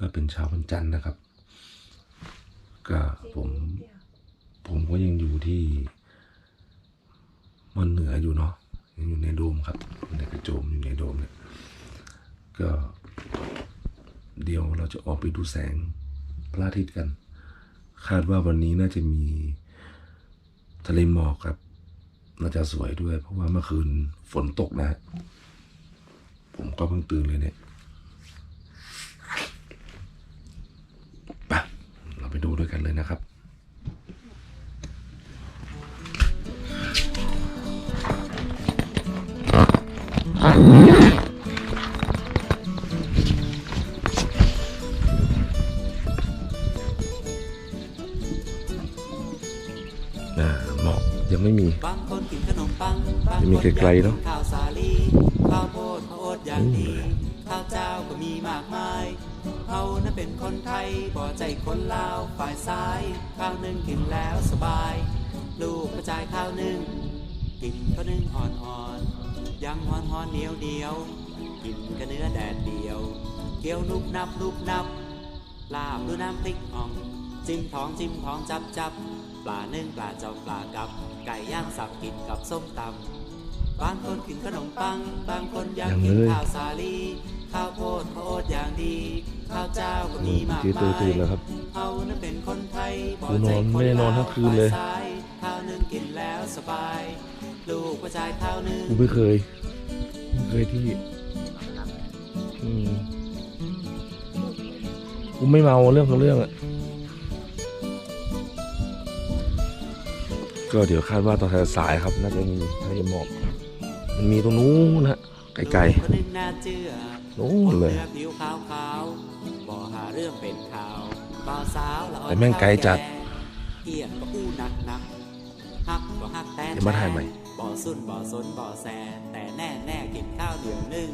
ก็เป็นเช้าวันจันทร์นะครับ ก็ผม ผมก็ยังอยู่ที่มันเหนืออยู่เนาะยังอยู่ในโดมครับในกระโจมอยู่ในโดมเนี่ยก็ เดี๋ยวเราจะออกไปดูแสงพระอาทิตย์กัน คาดว่าวันนี้น่าจะมีทะเลหมอกครับน่าจะสวยด้วย เพราะว่าเมื่อคืนฝนตกนะฮะผมก็เพิ่งตื่นเลยเนี่ยไปเราไป ดูด้วยกันเลยนะครับอ่าหมอกยังไม่มีบางคนกินขนมปังบางยังมีคนไกลๆเนอะ เป็นคนไทยบ่ใจคนลาวฝ่ายซ้าย ข้าวนึ่งกินแล้วสบาย ลูกกระจายข้าวนึ่ง กินข้าวนึ่งอ่อนๆยังหอนหอนเหนียวเดียวกินกับเนื้อแดดเดียวเกี๊ยวนุบนับนุบนับ ลาบดูน้ำพริกอ่อง จิ้มท้องจิ้มท้องจับจับปลานึ่งปลาเจ้าปลากับ ไก่ย่างสับกินกับส้มตำบางคนกินขนมปัง บางคนยังยังกินข้าวสาลี ข้าวโพดข้าวโอ๊ตอย่างดี ข้าวเจ้าก็มีมากเจ๊มาตื่นตื่นยแล้วครับเขานั้นเป็นคนไทยบ่กูนอนใจคไม่ได้นอนทั้งคืนเลยฝ่าซ้ายข้าวนึ่งกินแล้วสบาย ลูกกระจายข้าวนึ่งกูไม่เคยไม่เคยที่อืมกูไม่เมาเรื่องของเรื่องอะก็เดี๋ยวคาดว่าตอนสายๆครับน่าจะมีน่าจะหมอกมันมีตรงนู้นนะไกลคนหนึ่งน่าเชื่อๆ นู้นเลยนื้อผิวขาวขาวๆบ่หาเรื่องเป็นข่าวบ่าวสาวละอ่อนแต่แม่งไกลจัดเกียดก็อู้หนักหนักฮักก็ฮักแต่เดี๋ยวมาถ่ายใหม่บ่สุนบ่สนบ่แซแต่แน่แน่กินข้าวเดียวนึ่ง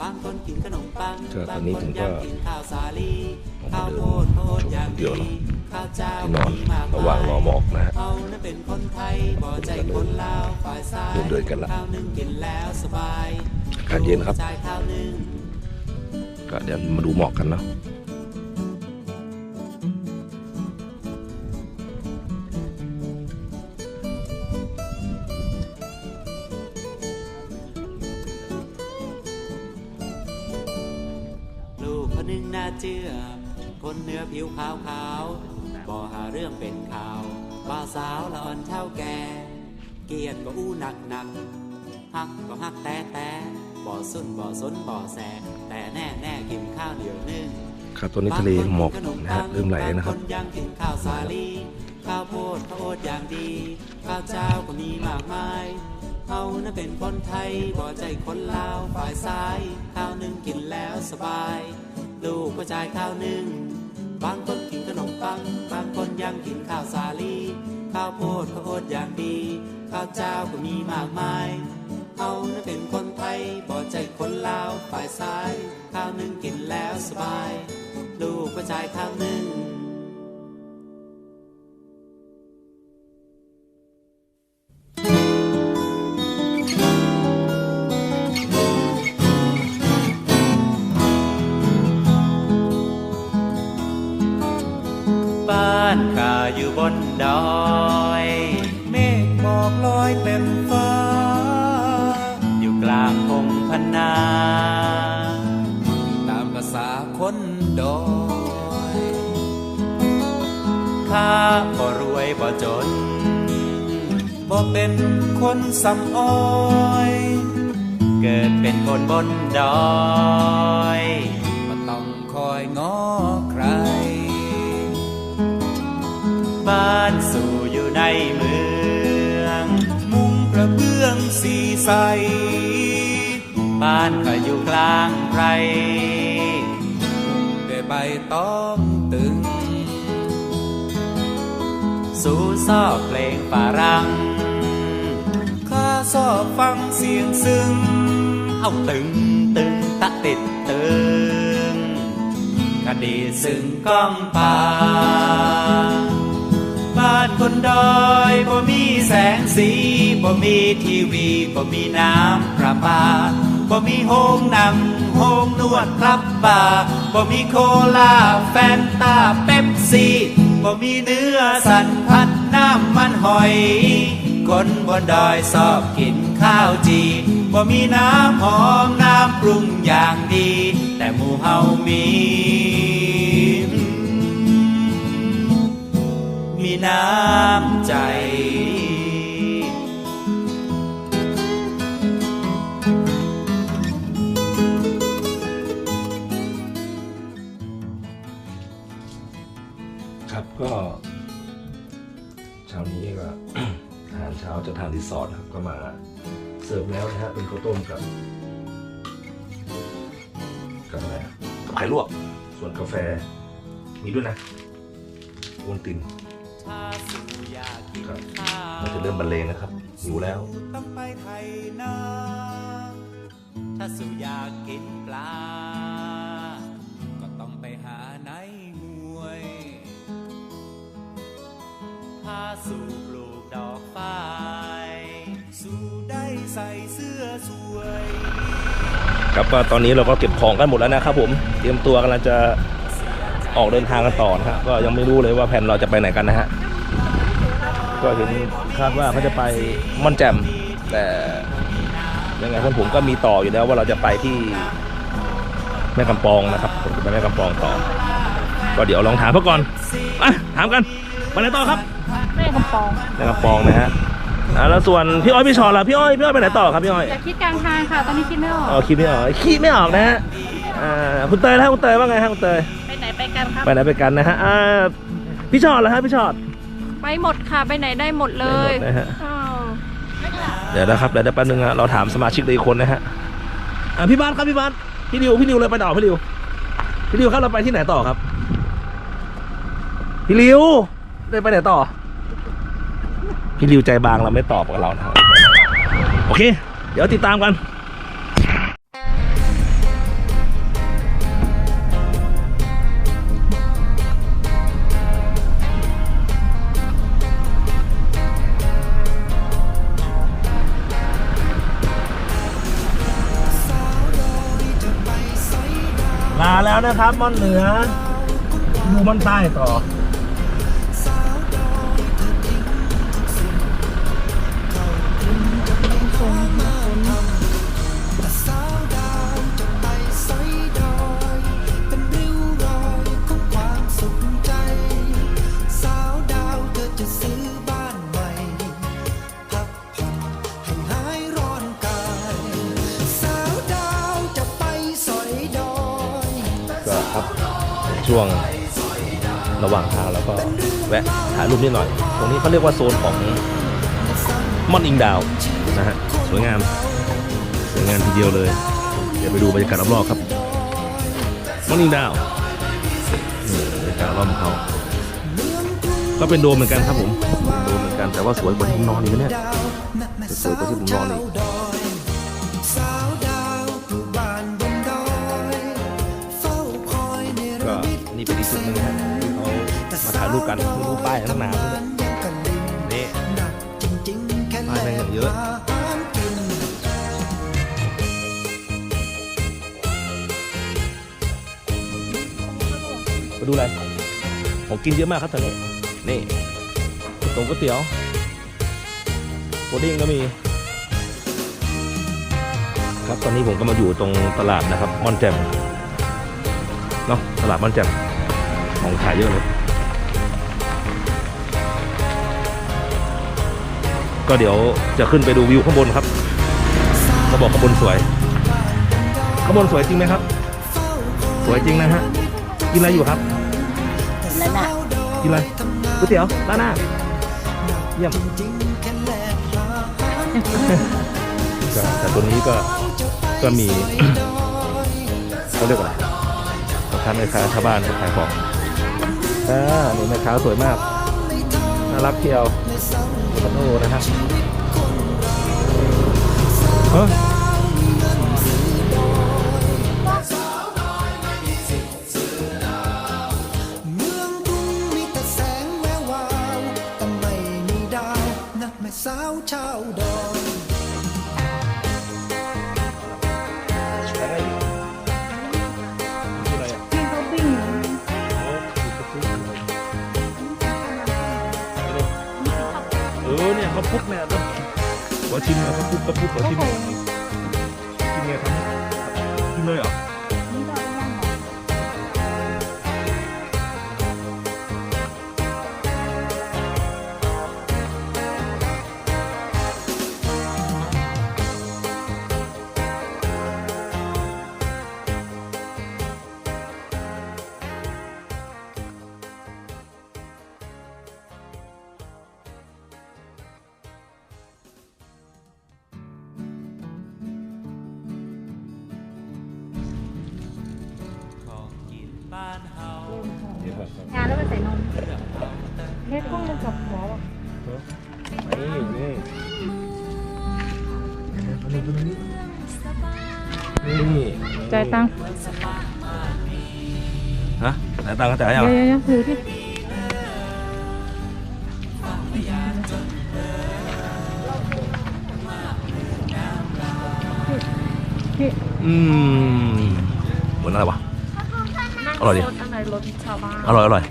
บางคนกินขนมปังก็ตบาองนนี้คนผมก็ยังกินข้าวสาลีออกข้ามาวเดินโพดโพดอย่างเดี๋ดียวเนอะข้าวเจ้าที่นอนมีมากระหว่างรอหมอกนะฮะเขานั้นเป็นคนไทยบ่ใจคนลาวฝ่ายซ้ายเดินเดินกันละข้าวนึ่งกินแล้วสบายอากาศเย็นครับจ่ายข้าวนึ่ง ก็เดี๋ยวมาดูหมอกกันเนาะลูกคนหนึ่งน่าเชื่อคนเนื้อผิวขาวขาวบ่หาเรื่องเป็นข่าวบ่าสาวละอ่อนเท่าแก่เกียดก็อู้หนักหนักฮักก็ฮักแต่แต่บ่สุนบ่สนบ่แสก นข้าวเดียวนึ่งครับตอนนี้ทะเลหมอกนะฮะเริ่มไหลแล้วนะครับบางยังกินข้าวสาลีข้าวโพดข้าวโอ๊ตอย่างดีข้าวเจ้าก็มีมากมายเขานั้นเป็นคนไทยบ่ใจคนลาวฝ่ายซ้ายข้าวนึ่งกินแล้วสบาย ลูกก็จ่ายข้าวนึ่งบางคนกินขนมปังบางคนยังกินข้าวสาลีข้าวโพดข้าวโอ๊ตอย่างดีข้าวเจ้าก็มีมากมาย เขานั้นเป็นคนไทยบ่ใจคนลาวฝ่ายซ้ายข้าวนึ่งกินแล้วสบาย ลูกก็จ่ายข้าวนึ่งบ้านข้าอยู่บนดอย้าบ่รวยบ่จนบ่เป็นคนสำอ้อยเกิดเป็นคนบนดอยบ่ต้องคอยง้อใคร บ้านสู่อยู่ในเมือง มุงกระเบื้องสีใส บ้านก็อยู่กลางไพรด้วยใบตองตึง สู่ซอบเพลงฝรั่งข้าชอบฟังเสียงซึ้ง เอาตึงตึงตะติดตึงคดีซึ่งก้องป่า บ้านคนดอยบ่มีแสงสีบ่มีทีวีบ่มีน้ำประปาบ่มีโฮงหนังโฮงนวดครับบ่าบ่มีโคลาแฟนตาเป๊ปซี่ บ่มีเนื้อสันพัดน้ำมันหอย คนบนดอยชอบกินข้าวจีบ่มีน้ำหอมน้ำปรุงอย่างดี แต่หมู่เฮามี มีน้ำใจ ครับก็เช้านี้ก็ อาหารเช้าจากทางรีสอร์ทครับก็มาเสิร์ฟแล้วนะฮะเป็นข้าวต้มกับ กับอะไรอะกับไข่ลวก ส่วนกาแฟ มีด้วยนะวงตินถ้าสู่อยากกินครับข้าวเราจะเริ่มบรรเลงนะครับหิวแล้วต้องไปไทยนาถ้าสู่อยากกินปลา สู่ปลูกดอกฝ้าย สู่ได้ใส่เสื้อสวย ครับก็ตอนนี้เราก็เก็บของกันหมดแล้วนะครับผมเตรียมตัวกำลังจะออกเดินทางกันต่อนะครับก็ยังไม่รู้เลยว่าแผนเราจะไปไหนกันนะฮะก็เห็นคาดว่าเขาจะไปม่อนแจ่มแต่ยังไงท่านผมก็มีต่ออยู่แล้วว่าเราจะไปที่แม่กำปองนะครับผมจะไปแม่กำปองต่อ ก็เดี๋ยวลองถามเขาก่อนอะถามกันไปไหนต่อครับ กำปองแม่กำปองนะฮะอ่าแล้วส่วนพี่อ้อยพี่ชอล่ะพี่อ้อยพี่อ้อยไปไหนต่อครับพี่อ้อยอย่าคิดกลางทางค่ะ ตอนนี้คิดไม่ออกอ๋อคิดไม่ออกคิดไม่ออกนะฮะอ่าคุณเตยแล้วคุณเตยว่าไงฮะคุณเตยไปไหนไปกันครับไปไหนไปกันนะฮะอ่าพี่ชอดเหรอฮะพี่ชอดไปหมดค่ะไปไหนได้หมดเลยไปหมดนะฮะอ้าวเดี๋ยวนะครับเดี๋ยวแป๊บนึงฮะเราถามสมาชิกเลยอีกคนนะฮะอ่าพี่บ้านครับพี่บ้านพี่ดิวพี่ดิวเลยไปต่อพี่ดิวพี่ดิวครับเราไปที่ไหนต่อครับพี่ริวได้ไปไหนต่อ พี่ริวใจบางเราไม่ตอบกับเรานะโอเค เดี๋ยวติดตามกันลาแล้วนะครับม่อนเหนือดูม่อนใต้ต่อ ครับ ช่วงระหว่างทางแล้วก็แวะถ่ายรูปนิดหน่อย ตรงนี้เขาเรียกว่าโซนของมอนอิงดาวนะฮะสวยงามสวยงามทีเดียวเลย เดี๋ยวไปดูบรรยากาศรอบๆครับมอนอิงดาวบรรยากาศรอบของเขาก็เป็นโดมเหมือนกันครับผมโดมเหมือนกันแต่ว่าสวยกว่าที่ผมนอนอีกนะเนี่ยสวยกว่าที่ผมนอนอีก ก็นี่เป็นอีกจุดหนึ่งนะฮะที่เขามาถ่ายรูปกันรู้ป้ายตั้งนานแล้วเนี่ยยังกันลิงนี่หนักจริงๆแค่ป้ายแม่งเยอะอาหารกินมาดูอะไรของกินเยอะมากครับตอนนี้นี่ตรงก๋วยเตี๋ยวโคดิ้งก็มี ครับตอนนี้ผมก็มาอยู่ตรงตลาดนะครับมอนแจม เนาะตลาดม่อนแจ่มของขายเยอะเลย ก็เดี๋ยวจะขึ้นไปดูวิวข้างบนครับเขาบอกข้างบนสวย ข้างบนสวยจริงไหมครับ สวยจริงนะฮะ กินอะไรอยู่ครับแล้วน่ะกินอะไรก๋วยเตี๋ยวร้านหน้าเยี่ยมก็แต่ตัวนี้ก็ก็มีเขาเรียกว่าอะไรพ่อ ค้าแม่ค้าชาวบ้านขาขายของอ่านี่แม่ค้าสวยมากน่ารักเที่ยวโอโตโน่นะฮะเฮ้ย ข้าวปุ๊กเนี่ยต้องขอชิมหน่อยข้าวปุ๊กข้าวปุ๊กขอชิมหน่อยกินไงครับกินเลยเหรอ งานแล้วมันใส่นมเฮ็ดกุ้งเป็นกับหัวบอกนี่นี่นี่จ่ายตังค์ฮะจ่ายตังค์ก็จ่ายยังเดี๋ยวเดี๋ยวถือที่พี่อืมเหมือนอะไรวะ อร่อยดิรถอะไรรถชาวบ้านอร่อยอร่อย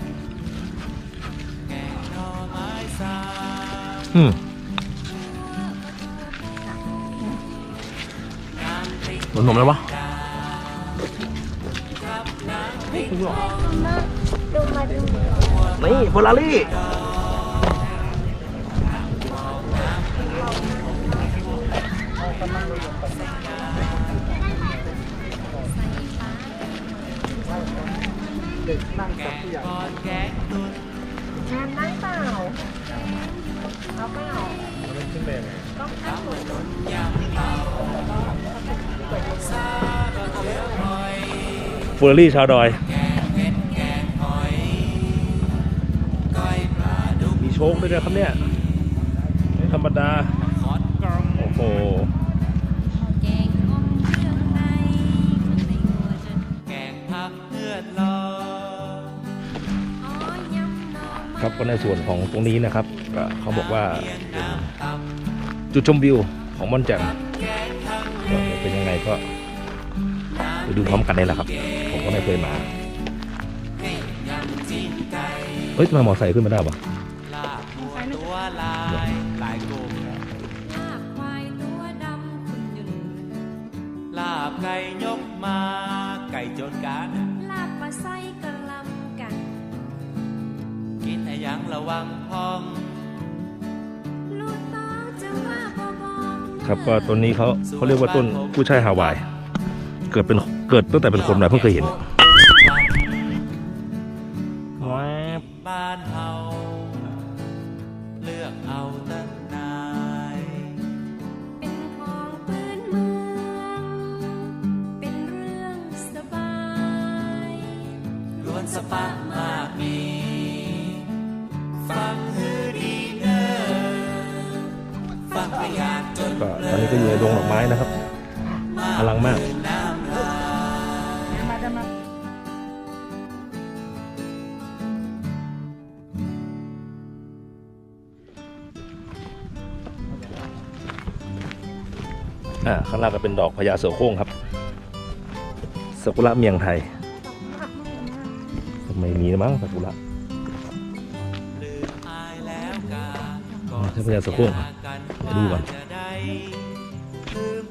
อืมเหมือนนมเลยวะนี่เฟอร์รารี่ ก่อนแกงตุนงานนั่งเปล่าเอาเปล่าต้องข้ามหมดเฟอร์รารี่ชาวดอยก้อยปลาดุกมีโชคด้วยนะครับเนี่ยไม่ธรรมดาขอดกรองโอ้โห ก็ในส่วนของตรงนี้นะครับก็เขาบอกว่าเลี้ยงน้ำตับจุดชมวิวของม่อนแจ่มแกงผักก็จะเป็นยังไงก็ไปดูพร้อมกันได้แหละครับ ผมก็ไม่เคยมาให้ยำจีนไก่เฮ้ยทำไมมอไซค์ขึ้นมาได้ปะลาบหัวตัวลายลายกลมลาบควายตัวดำคุณยืนลาบไก่ยกมาไก่จนกันลาบปลาไส้กะลำกันกินให้ ยังระวังพองลูกตาจะว่าบอบอครับก็ต้นนี้เขาเขาเรียกว่าต้นกู้ช่ายฮาวาย เกิดเป็นเกิดตั้งแต่เป็นคนมาเพิ่งเคยเห็น ก็อยากจนก็ตอนนี้ก็อยู่ในดงดอกไม้นะครับอลังมากน้ำลายมาจะมาอ่าข้างล่างก็เป็นดอกพญาเสือโคร่งครับซากุระเมียงไทยไม่มีนะมั้งซากุระลืมอายแล้วกาอ๋อใช่พญาเสือโคร่งเหรอกันเดี๋ยวดูก่อนจะได้ลืม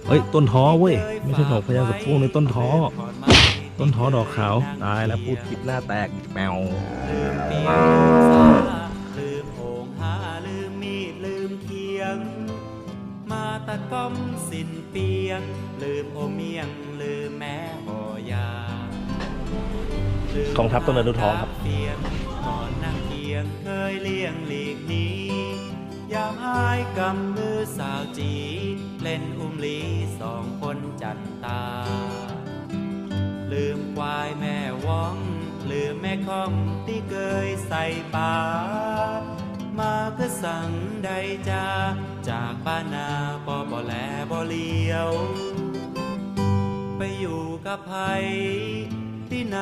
เฮ้ยต้นท้อเว้ยไม่ใช่ดอกพญาเสือโคร่งในต้นท้อก่อนมาต้นท้อดอกขาวตายแล้วพูดผิดหน้าแตกแมวลืมเตียงฟ้าลืมโอ่งหาลืมมีดลืมเคียง มาตัดก้อมสิ้นเปียง ลืมโอเมียงลืมแม่หอยาลืมกองทัพต้นอนุท้องครับเปียงนอนนั่งเคียงเคยเลี่ยงหลีกหนี้ ยามอายกำมือสาวจี เล่นอุ้มลีสองคนจันตา ลืมควายแม่ว่อง ลืมแม่ข้องที่เคยใส่ปามาก็สั่งใดจาจากบ้านนาปอบ่แลบ่เลียว ไปอยู่กับไผที่ไหน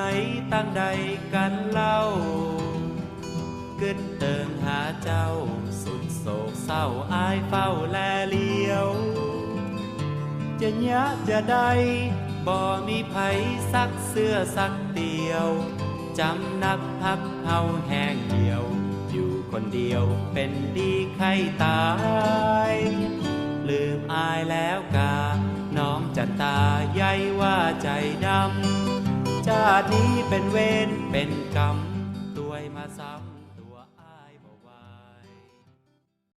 ตั้งใดกันเล่า กึดเติงหาเจ้า โศกเศร้าอายเฝ้าแลเลียว จะยะจะได้บ่มีไผสักเสื้อสักเดียว จำนักพักเฮาแห้งเหี่ยว อยู่คนเดียวเป็นดีใครตาย ลืมอายแล้วกา น้องจันตาใยว่าใจดำ ชาตินี้เป็นเวรเป็นกรรม